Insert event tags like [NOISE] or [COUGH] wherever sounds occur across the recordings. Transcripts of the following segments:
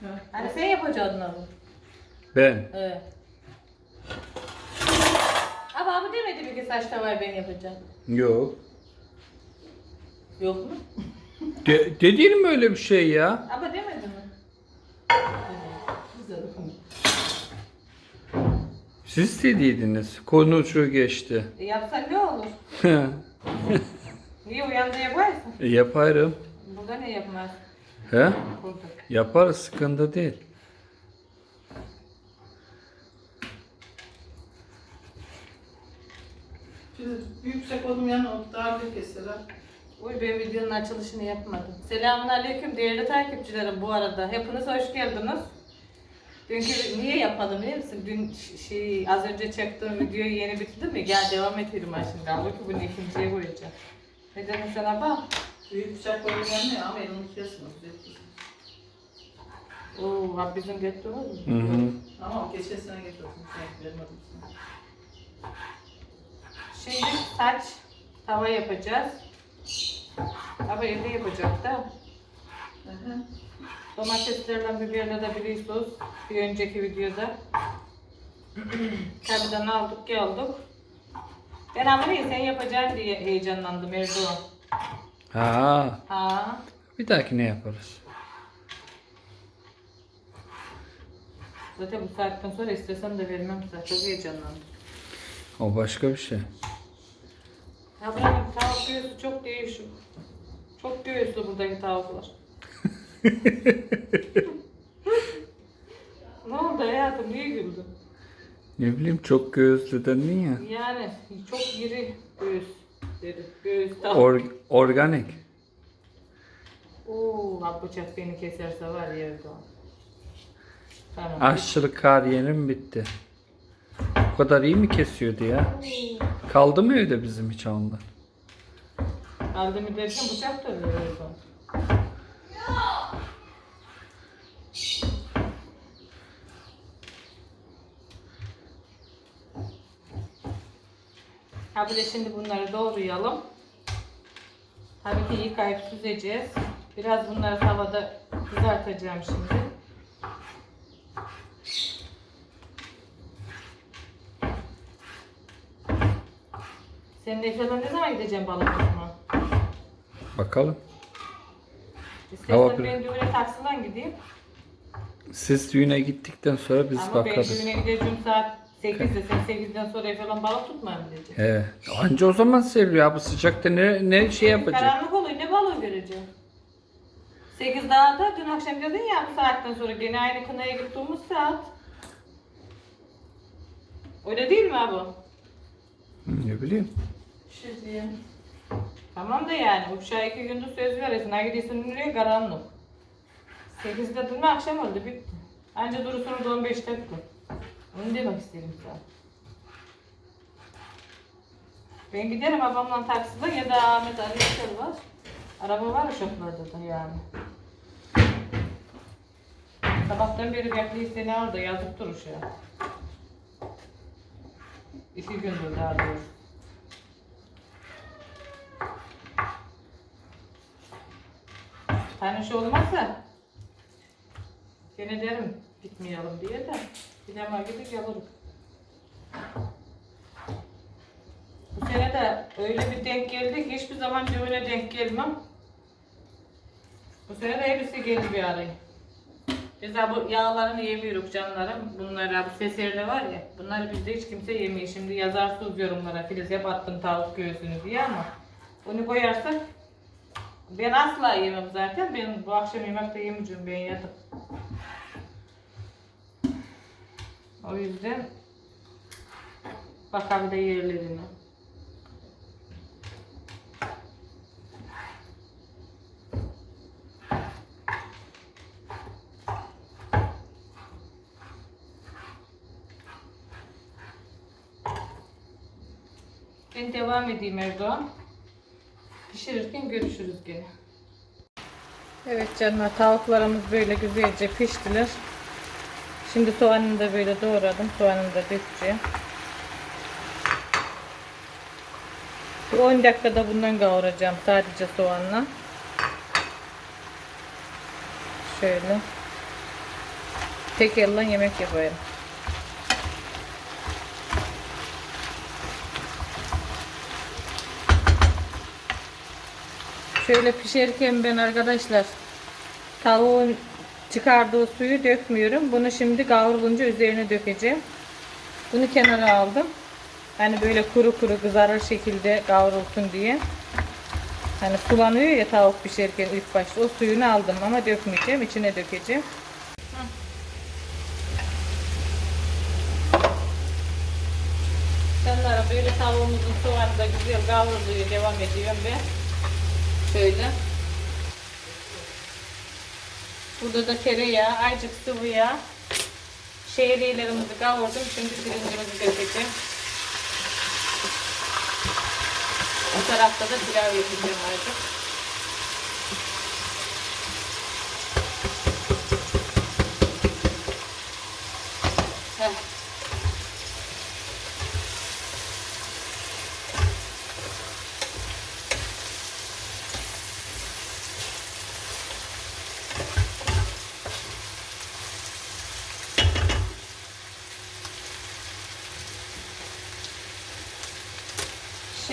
Ha. Hani sen yapacaksın onu. Ben. Evet. Ama abi demedi mi ki saç tavayı ben yapacağım? Yok. Yok mu? De, dediğin mi öyle bir şey ya? Ama demedi mi? Güzel. Siz dediydiniz. Konu şu geçti. E yapsan ne olur? Niye uyandı yaparsın? E, Yaparım. Burada ne yapmaz? He? Yaparız sıkıntı değil. Şimdi yüksek yana o dar bir keseler. Uy ben videonun açılışını yapmadım. Selamun aleyküm değerli takipçilerim bu arada. Hepiniz hoş geldiniz. Dünkü niye yapmadım biliyor musun? Dün şey az önce çektiğim videoyu yeni bitirdim ya. Gel devam edelim ha şimdi. Halbuki bunu ikinciye koyacağım. Ne dedin sana bak. Büyük bıçak koyduğum yana ya ama elini kesin. Oo Rabbimizin götü var Hı mı? hı. Ama o geçen sene getirdim. Şimdi saç tava yapacağız. Ama evde yapacak da. Hı hı. Domateslerle biberle de biliyorsunuz bir önceki videoda. Kabiden aldık geldik. Ben ama sen yapacaksın diye heyecanlandım Erdoğan. Ha, Ha. bir dahaki ne yaparız? Zaten bu saatten sonra istesem de vermem size. Çok heyecanlandım. O başka bir şey. Ya buranın tavuk göğsü çok değişik. Çok göğüslü buradaki tavuklar. [LAUGHS] ne oldu hayatım? Niye güldün? Ne bileyim çok göğüslü dedin ya. Yani çok iri göğüs dedi. Göğüs tavuk. Or, organik. Oo, bak bıçak beni keserse var ya Erdoğan. Tamam. Aşçılık kariyerim bitti. O kadar iyi mi kesiyordu ya? Kaldı mı evde bizim hiç ondan? Aldım derken bıçak da öyle Erdoğan. Ha de şimdi bunları doğrayalım. Tabii ki yıkayıp süzeceğiz. Biraz bunları tavada kızartacağım şimdi. Senin de falan ne zaman gideceğim balık tutma? Bakalım. İstersen Hava ben düğüne taksinden gideyim. Siz düğüne gittikten sonra biz Ama bakarız. ben düğüne gideceğim saat 8'de. Sen 8'den sonra falan balık tutmaya mı diyeceksin? He. Anca o zaman seviyor abi sıcakta ne ne şey yapacak? Karanlık oluyor. Ne balığı göreceğim? 8 daha da dün akşam dedin ya bu saatten sonra gene aynı kınaya gittiğimiz saat. Öyle değil mi abi? Ne bileyim. Bir şey. Tamam da yani uçağa iki gündür söz veresin. Ha gidiyorsun nereye karanlık. 8'de dün akşam oldu bitti. Anca durusunu da 15 dakika. Onu demek istedim sana. Ben giderim babamla takside ya da Ahmet Yüksel var. Araba var uşaklarda da yani. Sabahtan beri bekliyor seni orada yazıp dur uşağa. İki gündür daha doğrusu. Tanış olmazsa gene derim gitmeyelim diye de sinema gibi gelirim. Bu sene de öyle bir denk geldi ki hiçbir zaman düğüne denk gelmem. Bu sene de hepsi geldi bir araya. Biz de bu yağlarını yemiyoruz canlarım. Bunlar bu seserli var ya. Bunları bizde hiç kimse yemiyor. Şimdi yazarsız yorumlara Filiz hep attın tavuk göğsünü diye ama onu koyarsak ben asla yemem zaten. Ben bu akşam yemek de yemeyeceğim. Ben yatıp. O yüzden bakalım da yerlerine. Ben devam edeyim Erdoğan. Pişirirken görüşürüz gene. Evet canlar tavuklarımız böyle güzelce piştiler. Şimdi soğanını da böyle doğradım. Soğanını da dökeceğim. Bir 10 dakikada bundan kavuracağım sadece soğanla. Şöyle. Tek elle yemek yapıyorum. Şöyle pişerken ben arkadaşlar tavuğun çıkardığı suyu dökmüyorum. Bunu şimdi kavrulunca üzerine dökeceğim. Bunu kenara aldım. Hani böyle kuru kuru kızarır şekilde kavrulsun diye. Hani sulanıyor ya tavuk pişerken ilk başta o suyunu aldım ama dökmeyeceğim. içine dökeceğim. Canlarım böyle tavuğumuzun soğanı da güzel kavruluyor devam ediyorum ben. Şöyle. Burada da tereyağı, azıcık sıvı yağ. Şehriyelerimizi kavurdum. Şimdi pirincimizi dökeceğim. Bu tarafta da pilav yapacağım artık.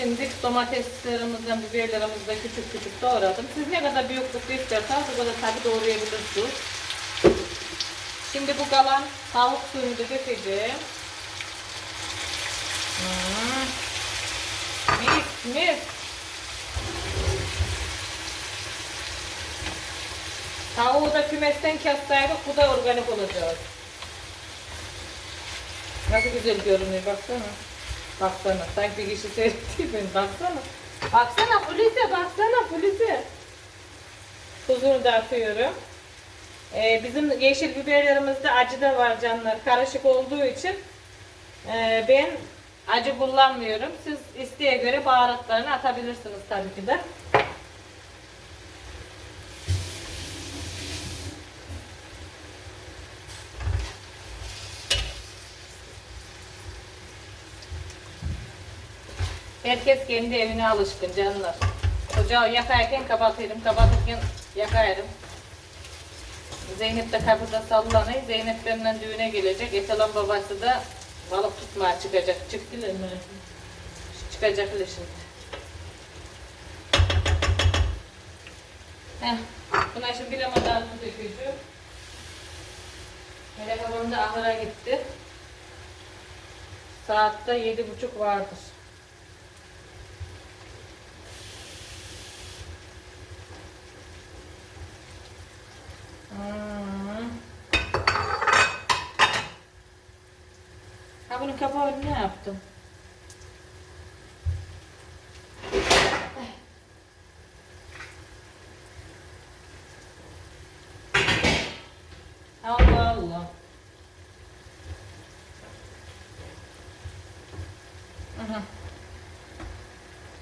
Şimdi domateslerimizden, biberlerimizi de küçük küçük doğradım. Siz ne kadar büyüklükte isterseniz o kadar tabi doğrayabilirsiniz. Şimdi bu kalan tavuk suyunu da dökeceğim. Hmm. Mis mis. Tavuğu da kümesten kessaydık bu da organik olacak. Nasıl güzel görünüyor baksana. Baksana sanki bir kişi seyrettiği beni baksana. Baksana Hulusi baksana Hulusi. Tuzunu da atıyorum. Ee, bizim yeşil biberlerimizde acı da var canlar. Karışık olduğu için e, ben acı kullanmıyorum. Siz isteğe göre baharatlarını atabilirsiniz tabii ki de. Herkes kendi evine alışkın canlar. Ocağı yakarken kapatırım, kapatırken yakarım. Zeynep de kapıda sallanıyor. Zeynep benimle düğüne gelecek. Etalon babası da balık tutmaya çıkacak. Çıktılar mı? Çıkacaklar şimdi. Heh. Buna şimdi bir lamadan su dökücü. Melek ablam da ahıra gitti. Saatte yedi buçuk vardır. Ha bunun kapağını ne yaptım? Allah Allah.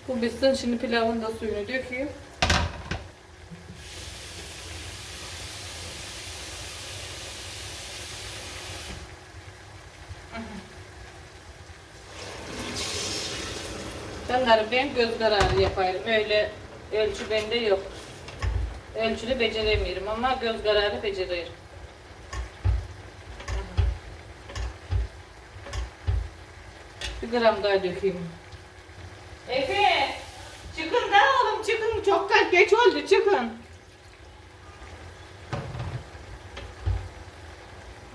Bu bitsin şimdi pilavın da suyunu dökeyim. Canlarım ben göz kararı yaparım. Öyle ölçü bende yok. Ölçülü beceremiyorum ama göz kararı beceriyorum. Bir gram daha dökeyim. Efe! Çıkın da oğlum çıkın. Çok geç oldu çıkın.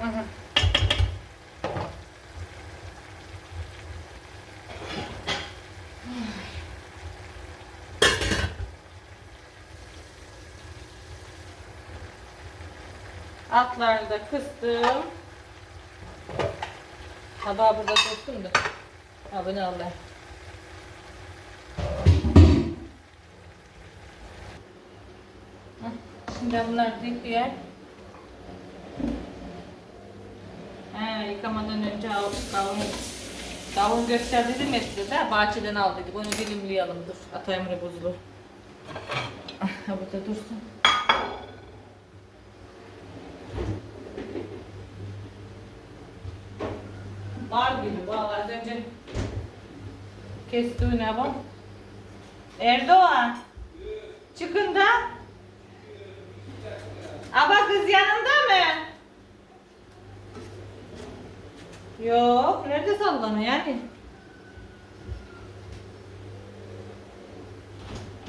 Aha. Altlarını da kıstım. Tabağı burada dursun da. Ha bunu ben. Hah, Şimdi bunlar yıkayayım. He, yıkamadan önce kavun, kavun gösterdim ya size de bahçeden al dedik. Onu dilimleyelim dur. Atayım bunu Ha [LAUGHS] burada dursun. Var gibi vallahi az önce kestiğine bak. Erdoğan. Çıkın da. Aa bak kız yanında mı? Yok. Nerede sallanıyor yani?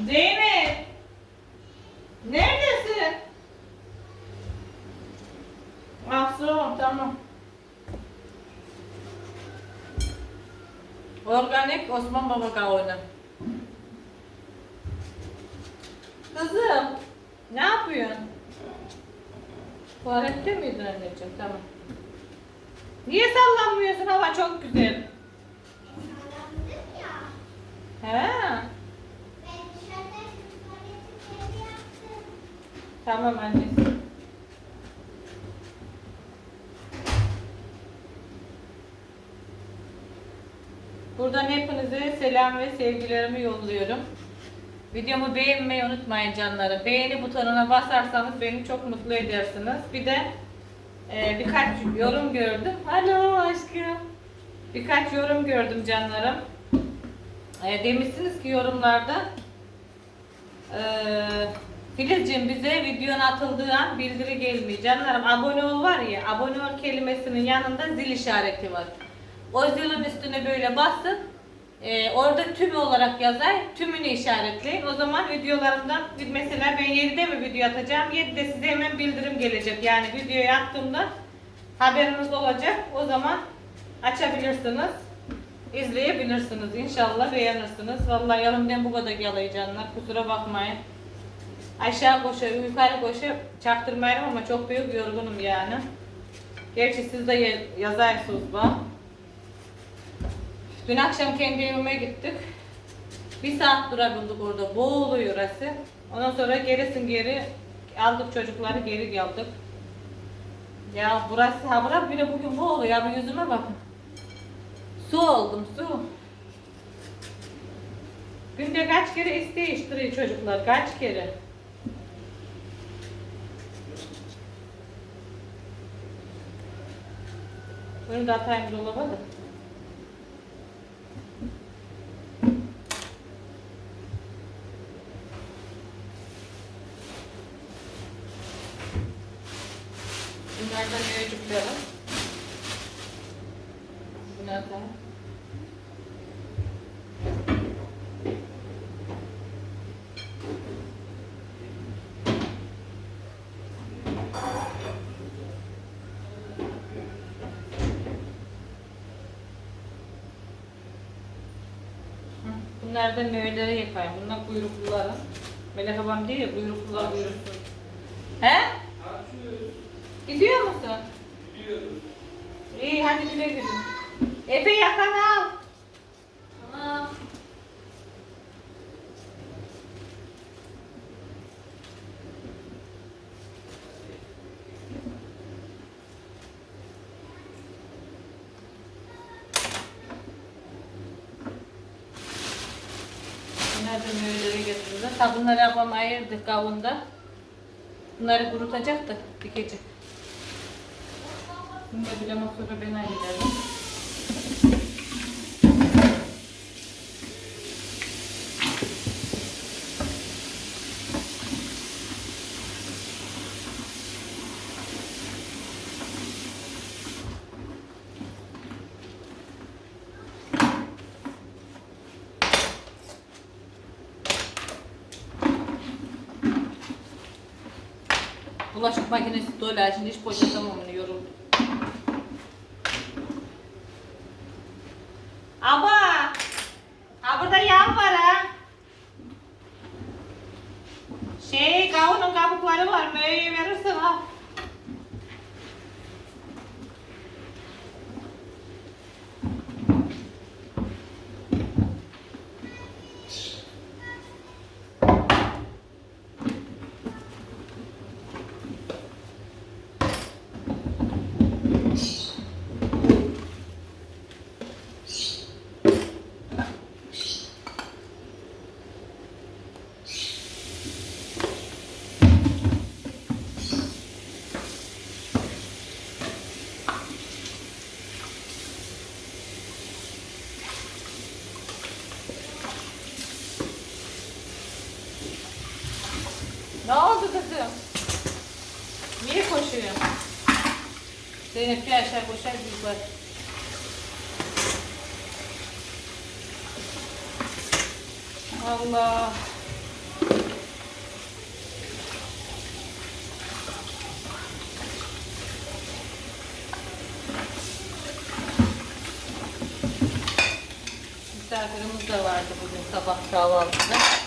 Zeynep. Neredesin? Ah tamam tamam. Osman Baba kavunu. Kızım, ne yapıyorsun? Tuvalette miydin anneciğim? Tamam. Niye sallanmıyorsun? Hava çok güzel. He, tamam annesi. Hepinize selam ve sevgilerimi yolluyorum. Videomu beğenmeyi unutmayın canlarım. Beğeni butonuna basarsanız beni çok mutlu edersiniz. Bir de e, birkaç yorum gördüm. Alo aşkım. Birkaç yorum gördüm canlarım. E, demişsiniz ki yorumlarda e, Filizciğim bize videonun atıldığı an bildiri gelmiyor. Canlarım abone ol var ya abone ol kelimesinin yanında zil işareti var. O zilin üstüne böyle basın. Ee, orada tüm olarak yazar. Tümünü işaretleyin. O zaman videolarımdan mesela ben 7'de mi video atacağım? 7'de size hemen bildirim gelecek. Yani videoyu attığımda haberiniz olacak. O zaman açabilirsiniz. izleyebilirsiniz. İnşallah beğenirsiniz. Vallahi yanımdan bu kadar yalayacaklar. Kusura bakmayın. Aşağı koşa, yukarı koşa çaktırmayalım ama çok büyük yorgunum yani. Gerçi siz de yazarsınız bak. Dün akşam kendi evime gittik. Bir saat durabildik orada. Boğuluyor orası. Ondan sonra gerisin geri aldık çocukları geri geldik. Ya burası ha bura bile bugün boğuluyor. Ya bir yüzüme bakın. Su oldum su. Günde kaç kere isteyiştiriyor çocuklar? Kaç kere? Bunu da atayım dolaba da. Bunlardan öcüklerim? Bunlardan. Bunlardan nöğeleri yapayım. Bunlar kuyrukluları. Melek babam değil ya kuyruklular kuyruklu. He? Gidiyor musun? Gidiyorum. İyi hadi güle güle. Efe yakan al. Tamam. Nereden öğelere getirdiler? Sabunları ablam ayırdı kavunda. Bunları kurutacak da dikecek. Bunu da bile sonra ben hallederim. Bulaşık makinesi dolu. Şimdi hiç poşetemem Ne oldu kızım? Niye koşuyor? Zeynep bir aşağı koşar bir yukarı. Allah. Misafirimiz de vardı bugün sabah kahvaltıda.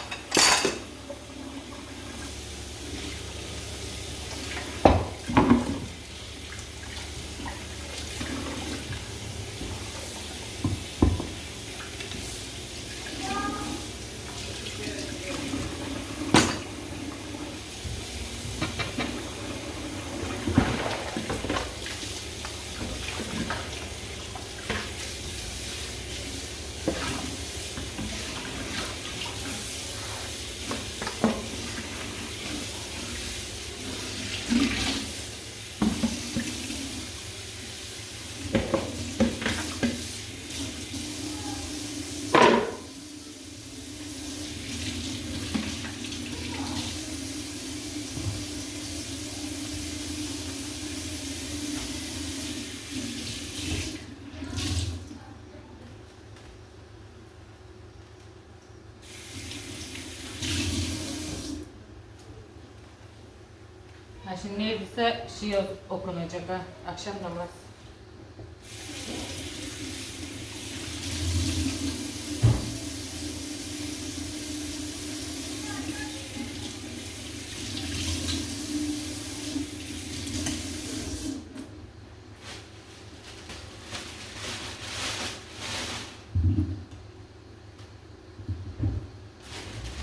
Şimdi neyse şey okunacak ha. Akşam namaz.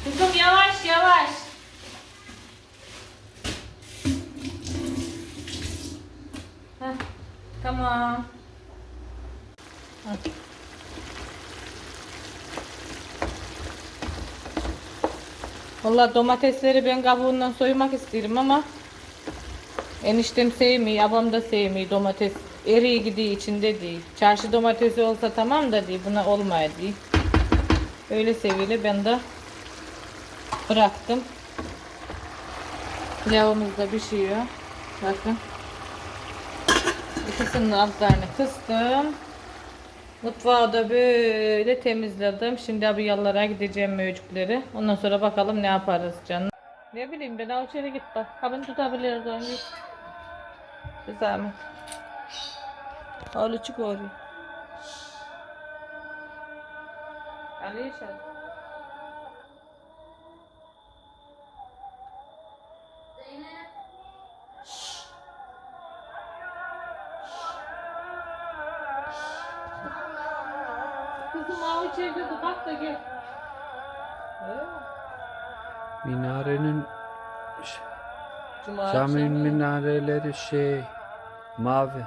Kızım yavaş yavaş. Heh, tamam. Heh. Vallahi domatesleri ben kabuğundan soymak isterim ama eniştem sevmiyor, abam da sevmiyor domates. Eriği gidiği içinde değil. Çarşı domatesi olsa tamam da değil, buna olmaya değil. Öyle seviyle ben de bıraktım. Pilavımız da pişiyor. Bakın. İkisinin altlarını kıstım. Mutfağı da böyle temizledim. Şimdi abi yallara gideceğim mövcükleri. Ondan sonra bakalım ne yaparız canım. Ne bileyim ben al içeri git bak. Kabını tutabiliriz onu. Bir zahmet. Al çık oraya. Ali yaşar. Al içeride dur bak da gel. Minarenin Cuma caminin akşamı. minareleri şey mavi.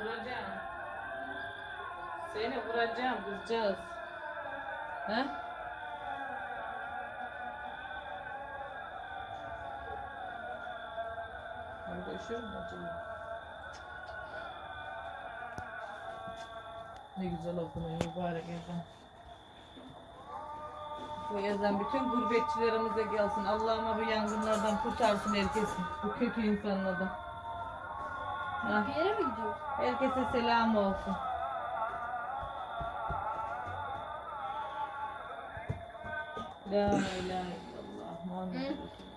Vuracağım. Seni vuracağım kızcağız. He? Orada üşür mü acaba? Ne güzel okunuyor mübarek ezan. Bu ezan bütün gurbetçilerimize gelsin. Allah'ıma bu yangınlardan kurtarsın herkesi. Bu kötü insanlardan. Yere mi gidiyoruz? Herkese selam olsun. La ilahe illallah Muhammed Resulullah.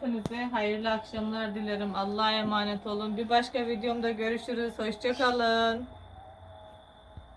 Hepinize hayırlı akşamlar dilerim. Allah'a emanet olun. Bir başka videomda görüşürüz. Hoşçakalın.